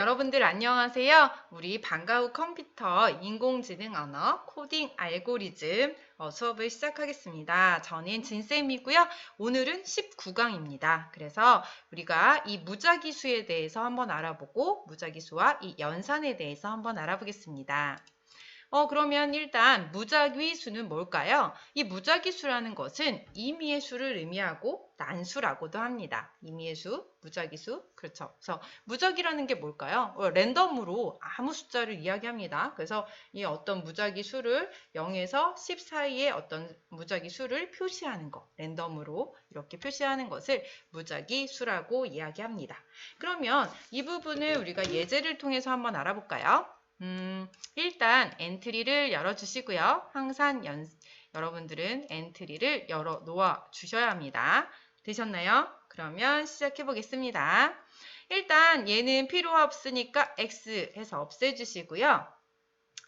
여러분들 안녕하세요. 우리 방과후 컴퓨터 인공지능 언어 코딩 알고리즘 어, 수업을 시작하겠습니다. 저는 진쌤이고요. 오늘은 19강입니다. 그래서 우리가 이 무작위수에 대해서 한번 알아보고 무작위수와 이 연산에 대해서 한번 알아보겠습니다. 어, 그러면 일단 무작위 수는 뭘까요? 이 무작위 수라는 것은 임의의 수를 의미하고 난수라고도 합니다. 임의의 수, 무작위 수. 그렇죠. 그래서 무작위라는 게 뭘까요? 어, 랜덤으로 아무 숫자를 이야기합니다. 그래서 이 어떤 무작위 수를 0에서 10 사이의 어떤 무작위 수를 표시하는 것, 랜덤으로 이렇게 표시하는 것을 무작위 수라고 이야기합니다. 그러면 이 부분을 우리가 예제를 통해서 한번 알아볼까요? 음, 일단 엔트리를 열어주시고요. 항상 연, 여러분들은 엔트리를 열어 놓아 주셔야 합니다. 되셨나요? 그러면 시작해 보겠습니다. 일단 얘는 필요 없으니까 X 해서 없애주시고요.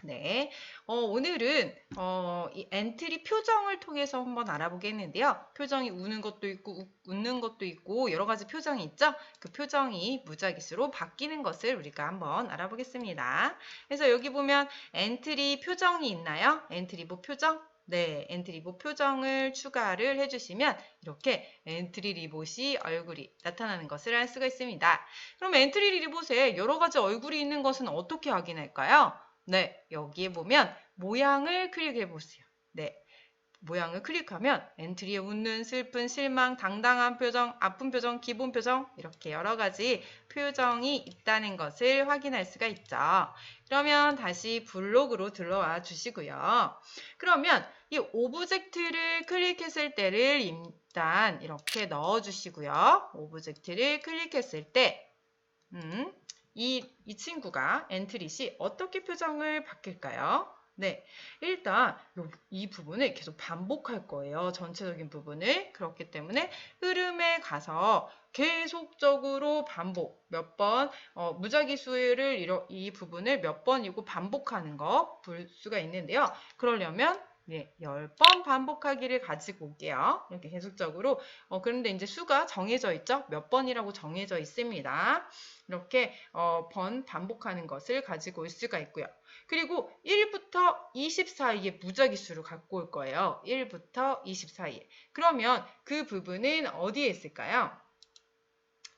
네, 어, 오늘은 어, 이 엔트리 표정을 통해서 한번 알아보겠는데요. 표정이 우는 것도 있고 우, 웃는 것도 있고 여러 가지 표정이 있죠. 그 표정이 무작위수로 바뀌는 것을 우리가 한번 알아보겠습니다. 그래서 여기 보면 엔트리 표정이 있나요? 엔트리보 표정? 네, 엔트리보 표정을 추가를 해주시면 이렇게 엔트리 리봇이 얼굴이 나타나는 것을 알 수가 있습니다. 그럼 엔트리 리봇에 여러 가지 얼굴이 있는 것은 어떻게 확인할까요? 네, 여기에 보면 모양을 클릭해 보세요. 네, 모양을 클릭하면 엔트리에 웃는 슬픈 실망 당당한 표정 아픈 표정 기본 표정 이렇게 여러 가지 표정이 있다는 것을 확인할 수가 있죠. 그러면 다시 블록으로 들어와 주시고요. 그러면 이 오브젝트를 클릭했을 때를 일단 이렇게 넣어 주시고요. 오브젝트를 클릭했을 때 음, 이, 이 친구가 엔트리 시 어떻게 표정을 바뀔까요? 네, 일단 요, 이 부분을 계속 반복할 거예요. 전체적인 부분을. 그렇기 때문에 흐름에 가서 계속적으로 반복 몇 번, 어, 무작위 수를 이러, 이 부분을 몇 번이고 반복하는 거 볼 수가 있는데요. 그러려면 네, 10번 반복하기를 가지고 올게요. 이렇게 계속적으로. 어, 그런데 이제 수가 정해져 있죠? 몇 번이라고 정해져 있습니다. 이렇게 어, 번 반복하는 것을 가지고 올 수가 있고요. 그리고 1부터 20 사이의 무작위수를 갖고 올 거예요. 1부터 20 사이에. 그러면 그 부분은 어디에 있을까요?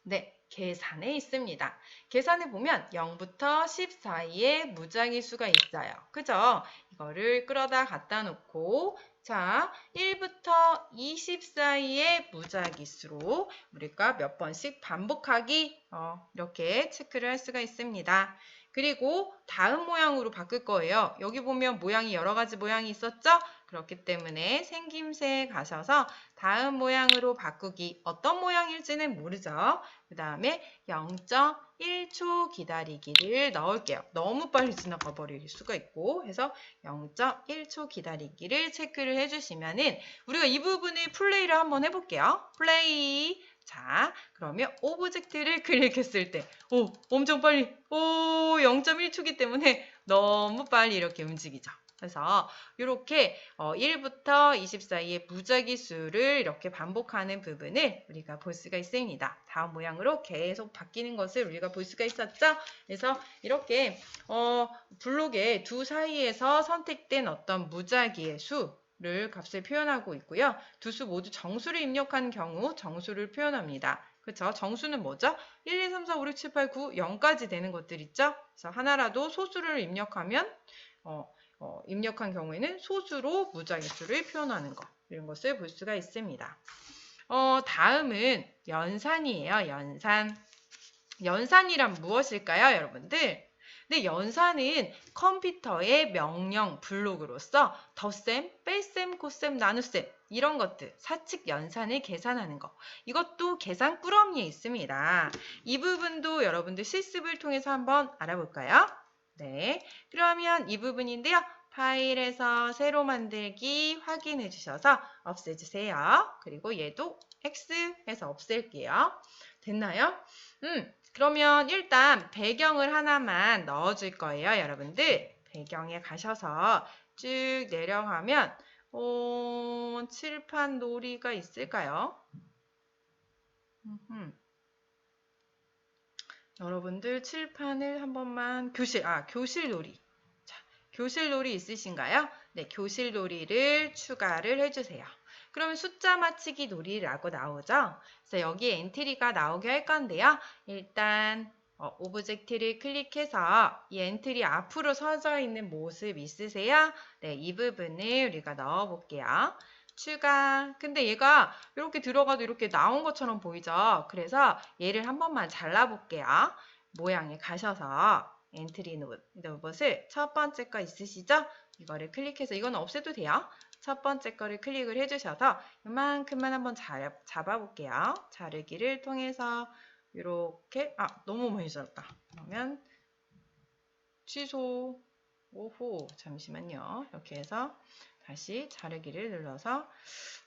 네, 계산에 있습니다. 계산해 보면 0부터 10 사이에 무작위 수가 있어요. 그죠? 이거를 끌어다 갖다 놓고 자, 1부터 20 사이의 무작위 수로 우리가 몇 번씩 반복하기 어, 이렇게 체크를 할 수가 있습니다. 그리고 다음 모양으로 바꿀 거예요. 여기 보면 모양이 여러 가지 모양이 있었죠? 그렇기 때문에 생김새에 가셔서 다음 모양으로 바꾸기 어떤 모양일지는 모르죠. 그 다음에 0.1초 기다리기를 넣을게요. 너무 빨리 지나가 버릴 수가 있고 해서 0.1초 기다리기를 체크를 해주시면은 우리가 이 부분을 플레이를 한번 해볼게요. 플레이 자, 그러면 오브젝트를 클릭했을 때, 오, 엄청 빨리, 오, 0.1초기 때문에 너무 빨리 이렇게 움직이죠. 그래서 이렇게 1부터 20 사이의 무작위 수를 이렇게 반복하는 부분을 우리가 볼 수가 있습니다. 다음 모양으로 계속 바뀌는 것을 우리가 볼 수가 있었죠. 그래서 이렇게 어, 블록의 두 사이에서 선택된 어떤 무작위의 수, 를 값을 표현하고 있고요. 두 수 모두 정수를 입력한 경우 정수를 표현합니다. 그렇죠? 정수는 뭐죠? 1, 2, 3, 4, 5, 6, 7, 8, 9, 0까지 되는 것들 있죠? 그래서 하나라도 소수를 입력하면 어, 어, 입력한 경우에는 소수로 무작위수를 표현하는 것 이런 것을 볼 수가 있습니다. 어, 다음은 연산이에요. 연산. 연산이란 무엇일까요, 여러분들? 근데 연산은 컴퓨터의 명령 블록으로서 덧셈, 뺄셈, 곱셈, 나눗셈 이런 것들 사칙 연산을 계산하는 거 이것도 계산 꾸러미에 있습니다. 이 부분도 여러분들 실습을 통해서 한번 알아볼까요? 네, 그러면 이 부분인데요. 파일에서 새로 만들기 확인해 주셔서 없애주세요. 그리고 얘도 X 해서 없앨게요. 됐나요? 음, 그러면 일단 배경을 하나만 넣어 줄 거예요, 여러분들. 배경에 가셔서 쭉 내려가면 어, 칠판 놀이가 있을까요? 음흠. 여러분들 칠판을 한 번만 교실, 아, 교실 놀이. 자, 교실 놀이 있으신가요? 네, 교실 놀이를 추가를 해주세요. 그러면 숫자 맞히기 놀이라고 나오죠? 그래서 여기에 엔트리가 나오게 할 건데요. 일단 어, 오브젝트를 클릭해서 이 엔트리 앞으로 서져 있는 모습 있으세요? 네, 이 부분을 우리가 넣어 볼게요. 추가. 근데 얘가 이렇게 들어가도 이렇게 나온 것처럼 보이죠? 그래서 얘를 한 번만 잘라볼게요. 모양에 가셔서 엔트리 로봇을 첫 번째 거 있으시죠? 이거를 클릭해서 이건 없애도 돼요. 첫 번째 거를 클릭을 해주셔서 이만큼만 한번 잘, 잡아볼게요. 자르기를 통해서 이렇게 아 너무 많이 잘랐다. 그러면 취소 오호 잠시만요. 이렇게 해서 다시 자르기를 눌러서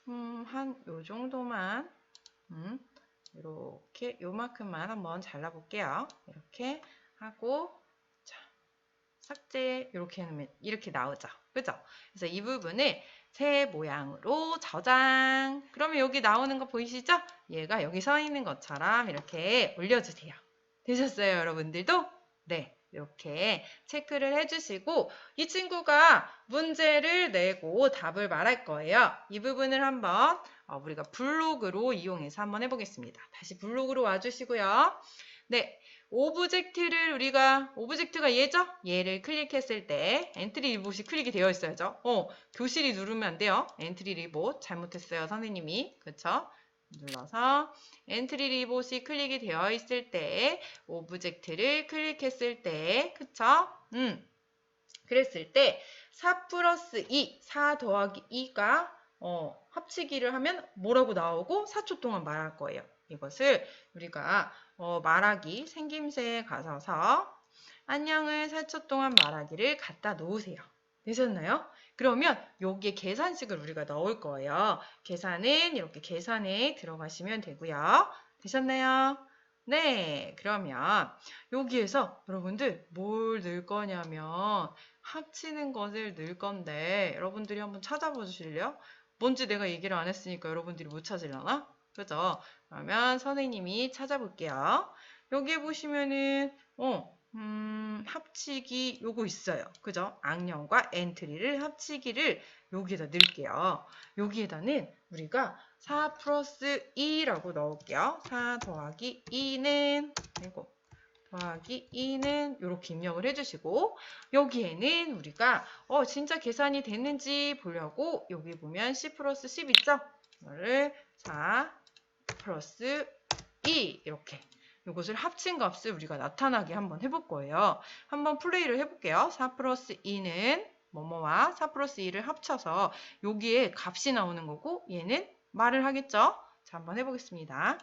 음, 한 요 정도만 음, 이렇게 요만큼만 한번 잘라 볼게요. 이렇게 하고 자 삭제 이렇게 하면 이렇게 나오죠. 그죠? 그래서 이 부분을 새 모양으로 저장. 그러면 여기 나오는 거 보이시죠? 얘가 여기 서 있는 것처럼 이렇게 올려주세요. 되셨어요, 여러분들도? 네. 이렇게 체크를 해주시고 이 친구가 문제를 내고 답을 말할 거예요. 이 부분을 한번 어, 우리가 블록으로 이용해서 한번 해보겠습니다. 다시 블록으로 와주시고요. 네, 오브젝트를 우리가 오브젝트가 얘죠? 얘를 클릭했을 때 엔트리 리봇이 클릭이 되어 있어야죠. 어, 교실이 누르면 안 돼요. 엔트리 리봇 잘못했어요, 선생님이. 그쵸? 눌러서 엔트리 리봇이 클릭이 되어 있을 때 오브젝트를 클릭했을 때 그쵸? 음. 그랬을 때 4 플러스 2, 4 더하기 2가 어, 합치기를 하면 뭐라고 나오고 4초 동안 말할 거예요. 이것을 우리가 어, 말하기 생김새에 가셔서 안녕을 4초 동안 말하기를 갖다 놓으세요. 되셨나요? 그러면 여기에 계산식을 우리가 넣을 거예요. 계산은 이렇게 계산에 들어가시면 되고요. 되셨나요? 네, 그러면 여기에서 여러분들 뭘 넣을 거냐면 합치는 것을 넣을 건데 여러분들이 한번 찾아봐 주실래요? 뭔지 내가 얘기를 안 했으니까 여러분들이 못 찾으려나? 그죠? 그러면 선생님이 찾아볼게요. 여기 보시면은 어, 음, 합치기 요거 있어요. 그죠? 악령과 엔트리를 합치기를 여기에다 넣을게요. 여기에다는 우리가 4 플러스 2라고 넣을게요. 4 더하기 2는 이거 더하기 2는 이렇게 입력을 해주시고 여기에는 우리가 어 진짜 계산이 됐는지 보려고 여기 보면 10 플러스 10 있죠? 이거를 4 플러스 2 이렇게 이것을 합친 값을 우리가 나타나게 한번 해볼 거예요. 한번 플레이를 해볼게요. 4 플러스 2는 뭐뭐와 4 플러스 2를 합쳐서 여기에 값이 나오는 거고 얘는 말을 하겠죠? 자, 한번 해보겠습니다.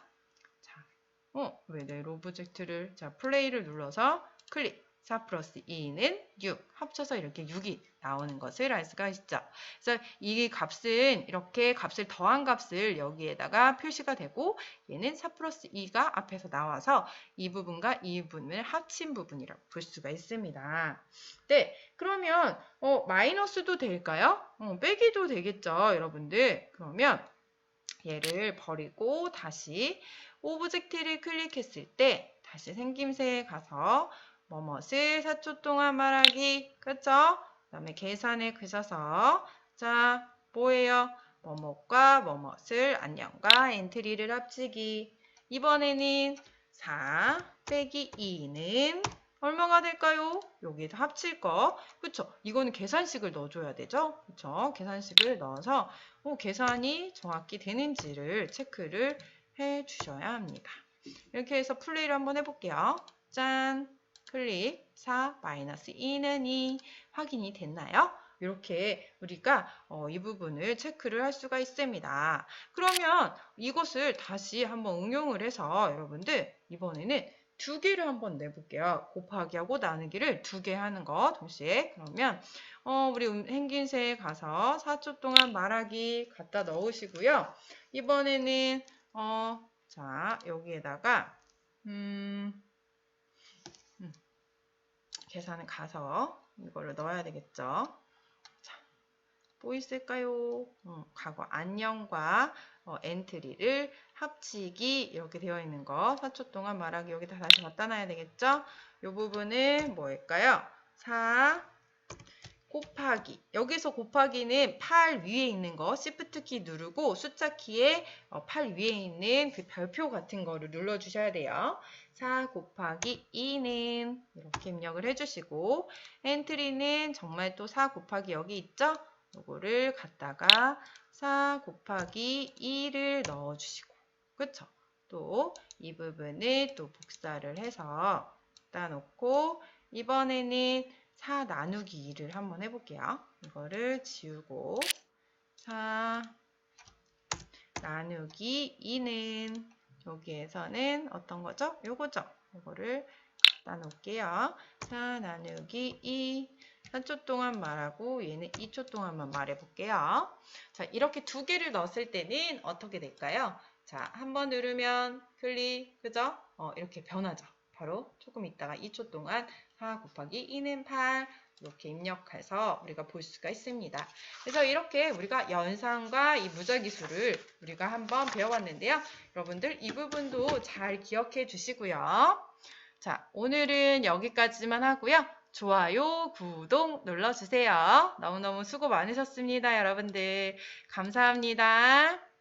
자, 어, 왜 내 로브젝트를 자, 플레이를 눌러서 클릭. 4 플러스 2는 6. 합쳐서 이렇게 6이 나오는 것을 알 수가 있죠. 그래서 이 값은 이렇게 값을 더한 값을 여기에다가 표시가 되고 얘는 4 플러스 2가 앞에서 나와서 이 부분과 이 부분을 합친 부분이라고 볼 수가 있습니다. 네, 그러면 어, 마이너스도 될까요? 어, 빼기도 되겠죠, 여러분들. 그러면 얘를 버리고 다시 오브젝트를 클릭했을 때 다시 생김새에 가서 뭐뭇을 4초 동안 말하기. 그쵸? 그 다음에 계산에 그셔서 자 뭐예요? 뭐뭇과 뭐뭇을 안녕과 엔트리를 합치기. 이번에는 4 빼기 2는 얼마가 될까요? 여기에서 합칠 거. 그쵸? 이거는 계산식을 넣어줘야 되죠? 그쵸? 계산식을 넣어서 어, 계산이 정확히 되는지를 체크를 해 주셔야 합니다. 이렇게 해서 플레이를 한번 해볼게요. 짠! 클릭 4 마이너스 2는 2 확인이 됐나요? 이렇게 우리가 어, 이 부분을 체크를 할 수가 있습니다. 그러면 이것을 다시 한번 응용을 해서 여러분들 이번에는 두 개를 한번 내볼게요. 곱하기하고 나누기를 두 개 하는 거 동시에 그러면 어, 우리 행긴새에 가서 4초 동안 말하기 갖다 넣으시고요. 이번에는 어, 자 여기에다가 음, 계산을 가서 이걸로 넣어야 되겠죠. 자, 또 있을까요? 음, 과거 안녕과 어, 엔트리를 합치기 이렇게 되어 있는 거 4초 동안 말하기 여기다 다시 갖다 놔야 되겠죠? 이 부분은 뭐일까요? 4 곱하기 여기서 곱하기는 8 위에 있는 거 Shift 키 누르고 숫자 키에 어, 8 위에 있는 그 별표 같은 거를 눌러 주셔야 돼요. 4 곱하기 2는 이렇게 입력을 해주시고 엔트리는 정말 또 4 곱하기 여기 있죠? 요거를 갖다가 4 곱하기 2를 넣어주시고 그쵸? 또 이 부분을 또 복사를 해서 갖다 놓고 이번에는 4 나누기 2를 한번 해볼게요. 이거를 지우고 4 나누기 2는 여기에서는 어떤 거죠? 요거죠. 요거를 갖다 놓을게요. 4 나누기 2 3초 동안 말하고 얘는 2초 동안만 말해 볼게요. 자, 이렇게 두 개를 넣었을 때는 어떻게 될까요? 자, 한 번 누르면 클릭, 그죠? 어, 이렇게 변하죠. 바로 조금 있다가 2초 동안 4 곱하기 2는 8 이렇게 입력해서 우리가 볼 수가 있습니다. 그래서 이렇게 우리가 연산과 이 무작위수를 우리가 한번 배워봤는데요. 여러분들 이 부분도 잘 기억해 주시고요. 자, 오늘은 여기까지만 하고요. 좋아요, 구독 눌러주세요. 너무너무 수고 많으셨습니다, 여러분들. 감사합니다.